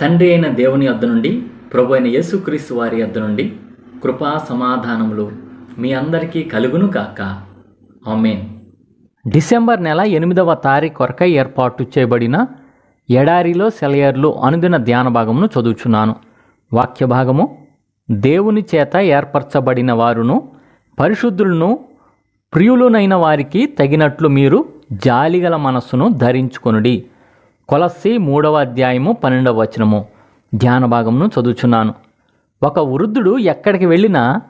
తండ్రి అయిన దేవుని వద్ద నుండి ప్రభు అయిన యేసుక్రీస్తు వారి వద్ద నుండి కృపా సమాధానములు మీ అందరికీ కలుగును కాక ఆమెన్. డిసెంబర్ నెల ఎనిమిదవ తారీఖు కొరకై ఏర్పాటు చేయబడిన ఎడారిలో సెలయర్లు అనుదిన ధ్యాన భాగమును చదువుచున్నాను. వాక్య భాగము దేవుని చేత ఏర్పరచబడిన వారును పరిశుద్ధులను ప్రియులునైన వారికి తగినట్లు మీరు జాలిగల మనస్సును ధరించుకొనుడి. కొలస్సి మూడవ అధ్యాయము పన్నెండవ వచనము. ధ్యాన భాగమును చదువుచున్నాను. ఒక వృద్ధుడు ఎక్కడికి వెళ్ళినా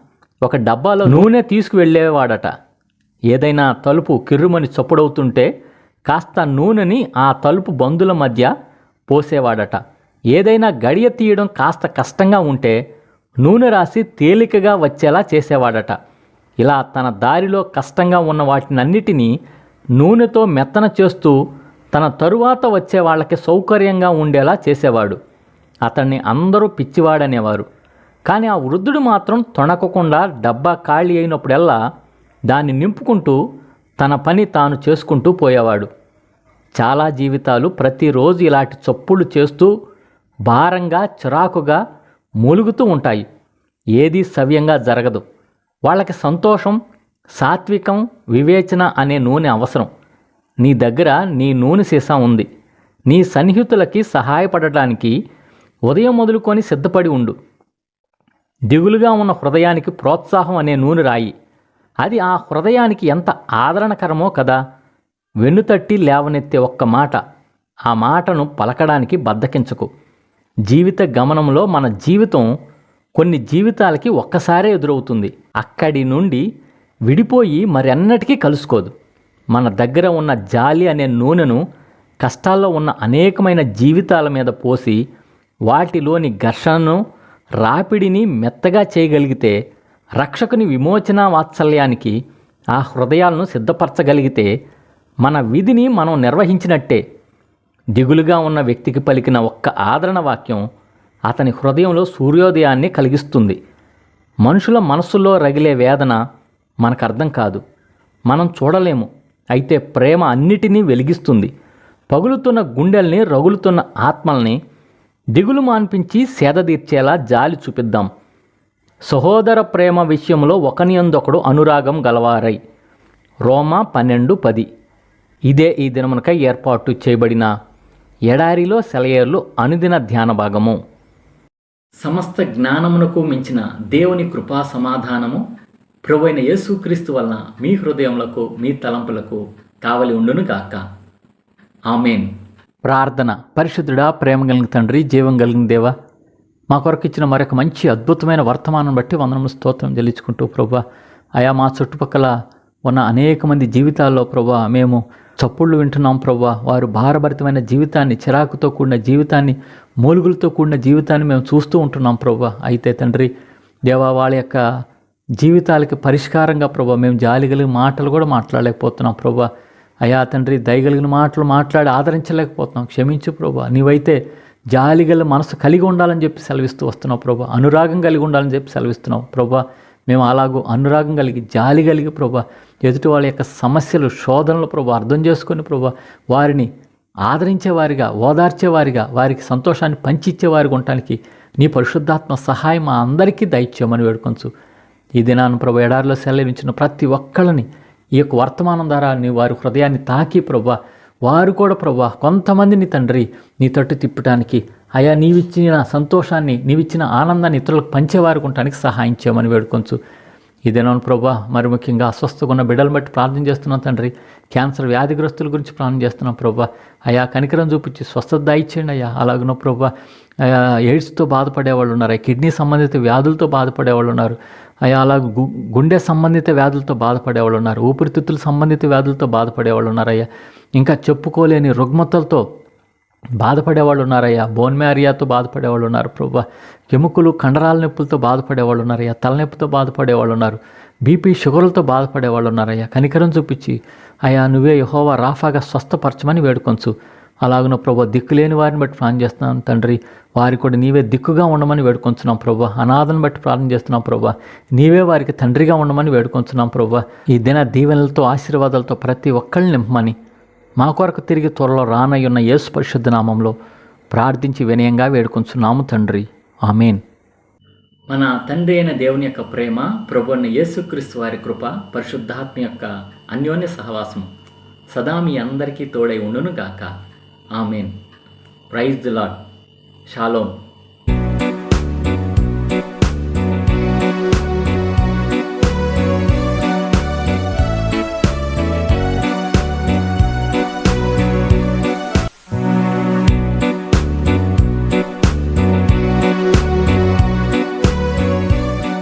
ఒక డబ్బాలో నూనె తీసుకువెళ్ళేవాడట. ఏదైనా తలుపు కిర్రుమని చప్పుడవుతుంటే కాస్త నూనెని ఆ తలుపు బందుల మధ్య పోసేవాడట. ఏదైనా గడియ తీయడం కాస్త కష్టంగా ఉంటే నూనె రాసి తేలికగా వచ్చేలా చేసేవాడట. ఇలా తన దారిలో కష్టంగా ఉన్న వాటినన్నిటినీ నూనెతో మెత్తన చేస్తూ తన తరువాత వచ్చే వాళ్ళకి సౌకర్యంగా ఉండేలా చేసేవాడు. అతన్ని అందరూ పిచ్చివాడనేవారు. కానీ ఆ వృద్ధుడు మాత్రం తొణకకుండా డబ్బా ఖాళీ అయినప్పుడల్లా దాన్ని నింపుకుంటూ తన పని తాను చేసుకుంటూ పోయేవాడు. చాలా జీవితాలు ప్రతిరోజు ఇలాంటి చప్పుళ్ళు చేస్తూ భారంగా చిరాకుగా మూలుగుతూ ఉంటాయి. ఏదీ సవ్యంగా జరగదు. వాళ్ళకి సంతోషం సాత్వికం వివేచన అనే నూనె అవసరం. నీ దగ్గర నీ నూనె సీసా ఉంది. నీ సన్నిహితులకి సహాయపడటానికి ఉదయం మొదలుకొని సిద్ధపడి ఉండు. దిగులుగా ఉన్న హృదయానికి ప్రోత్సాహం అనే నూనె రాయి. అది ఆ హృదయానికి ఎంత ఆదరణకరమో కదా. వెన్నుతట్టి లేవనెత్తే ఒక్క మాట. ఆ మాటను పలకడానికి బద్దకించకు. జీవిత గమనంలో మన జీవితం కొన్ని జీవితాలకి ఒక్కసారే ఎదురవుతుంది. అక్కడి నుండి విడిపోయి మరెన్నటికీ కలుసుకోదు. మన దగ్గర ఉన్న జాలి అనే నూనెను కష్టాల్లో ఉన్న అనేకమైన జీవితాల మీద పోసి వాటిలోని ఘర్షణను రాపిడిని మెత్తగా చేయగలిగితే రక్షకుని విమోచన వాత్సల్యానికి ఆ హృదయాలను సిద్ధపరచగలిగితే మన విధిని మనం నిర్వహించినట్టే. దిగులుగా ఉన్న వ్యక్తికి పలికిన ఒక్క ఆదరణ వాక్యం అతని హృదయంలో సూర్యోదయాన్ని కలిగిస్తుంది. మనుషుల మనసులో రగిలే వేదన మనకు అర్థం కాదు. మనం చూడలేము. అయితే ప్రేమ అన్నిటినీ వెలిగిస్తుంది. పగులుతున్న గుండెల్ని రగులుతున్న ఆత్మల్ని దిగులు మాన్పించి సేదతీర్చేలా జాలి చూపిద్దాం. సహోదర ప్రేమ విషయంలో ఒకనియందొకడు అనురాగం గలవారై. రోమా పన్నెండు పది. ఇదే ఈ దినమునకై ఏర్పాటు చేయబడిన ఎడారిలో సెలయేర్లు అనుదిన ధ్యాన భాగము. సమస్త జ్ఞానమునకు మించిన దేవుని కృపా సమాధానము ప్రభువైన యేసుక్రీస్తు వలన మీ హృదయములకు మీ తలంపులకు కావలి ఉండును గాక. ఆమెన్. ప్రార్థన పరిశుద్ధుడా ప్రేమ కలిగిన తండ్రి జీవం కలిగిన దేవా మా కొరకు ఇచ్చిన మరొక మంచి అద్భుతమైన వర్తమానం బట్టి వందనము స్తోత్రం చెల్లించుకుంటూ ప్రభా అయా మా చుట్టుపక్కల ఉన్న అనేక మంది జీవితాల్లో ప్రభా మేము చప్పుళ్ళు వింటున్నాం ప్రభా వారు భారభరితమైన జీవితాన్ని చిరాకుతో కూడిన జీవితాన్ని మూలుగులతో కూడిన జీవితాన్ని మేము చూస్తూ ఉంటున్నాం ప్రభా అయితే తండ్రి దేవా వాళ్ళ యొక్క జీవితాలకి పరిష్కారంగా ప్రభా మేము జాలి కలిగిన మాటలు కూడా మాట్లాడలేకపోతున్నాం ప్రభా. అయా తండ్రి దయగలిగిన మాటలు మాట్లాడి ఆదరించలేకపోతున్నాం. క్షమించు ప్రభా. నీవైతే జాలి గల మనసు కలిగి ఉండాలని చెప్పి సెలవిస్తూ వస్తున్నావు ప్రభా. అనురాగం కలిగి ఉండాలని చెప్పి సెలవిస్తున్నావు ప్రభా. మేము అలాగూ అనురాగం కలిగి జాలి కలిగి ప్రభా ఎదుటి వాళ్ళ యొక్క సమస్యలు శోధనలు ప్రభా అర్థం చేసుకొని ప్రభా వారిని ఆదరించేవారిగా ఓదార్చేవారిగా వారికి సంతోషాన్ని పంచిచ్చేవారిగా ఉండటానికి నీ పరిశుద్ధాత్మ సహాయం మా అందరికీ దయచేయమని వేడుకొంచు. ఈ దినాన్ని ప్రభు ఎడారిలో సెలవించిన ప్రతి ఒక్కళ్ళని ఈ యొక్క వర్తమానం ద్వారా నీ వారి హృదయాన్ని తాకి ప్రభా. వారు కూడా ప్రభా కొంతమందిని తండ్రి నీ తట్టు తిప్పటానికి అయా నీవిచ్చిన సంతోషాన్ని నీవిచ్చిన ఆనందాన్ని ఇతరులకు పంచేవారు కొనటానికి సహాయం చేయమని వేడుకొంచు. ఇదేనోను ప్రభా మరి ముఖ్యంగా అస్వస్థగా ఉన్న బిడ్డలు బట్టి ప్రార్థన చేస్తున్నాం తండ్రి. క్యాన్సర్ వ్యాధిగ్రస్తుల గురించి ప్రార్థన చేస్తున్నాం ప్రభా. అయా కనికరం చూపించి స్వస్థత దాయిచ్చేయండి అయ్యా. అలాగనో ప్రభా ఎయిడ్స్తో బాధపడేవాళ్ళు ఉన్నారు. కిడ్నీ సంబంధిత వ్యాధులతో బాధపడేవాళ్ళు ఉన్నారు. అయా అలా గు- గుండె సంబంధిత వ్యాధులతో బాధపడేవాళ్ళు ఉన్నారు. ఊపిరితిత్తుల సంబంధిత వ్యాధులతో బాధపడేవాళ్ళు ఉన్నారయ్యా ఇంకా చెప్పుకోలేని రుగ్మతలతో బాధపడేవాళ్ళు ఉన్నారయ్యా. బోన్ మ్యారియాతో బాధపడేవాళ్ళు ఉన్నారు ప్రభా. ఎముకలు కండరాల నొప్పులతో బాధపడేవాళ్ళు ఉన్నారయ్యా. తలనొప్పితో బాధపడేవాళ్ళు ఉన్నారు. బీపీ షుగర్లతో బాధపడేవాళ్ళు ఉన్నారయ్యా. కనికరం చూపించి అయ్యా నువ్వే యహోవా రాఫాగా స్వస్థపరచమని వేడుకొంచు. అలాగున ప్రభా దిక్కులేని వారిని బట్టి ప్రార్థన చేస్తున్నాను తండ్రి. వారికి కూడా నీవే దిక్కుగా ఉండమని వేడుకొంచున్నాం ప్రభా. అనాథను బట్టి ప్రార్థన చేస్తున్నాం ప్రభా. నీవే వారికి తండ్రిగా ఉండమని వేడుకొంచున్నాం ప్రభా. ఈ దిన దీవెనలతో ఆశీర్వాదాలతో ప్రతి ఒక్కరిని నింపమని మా కొరకు తిరిగి త్వరలో రానయ్యున్న యేసు పరిశుద్ధ నామంలో ప్రార్థించి వినయంగా వేడుకొంచున్నాము తండ్రి. ఆమెన్. మన తండ్రి అయిన దేవుని యొక్క ప్రేమ ప్రభు అయిన యేసుక్రీస్తు వారి కృప పరిశుద్ధాత్మ యొక్క అన్యోన్య సహవాసం సదా మీ అందరికీ తోడై ఉండును గాక amen. Praise the Lord shalom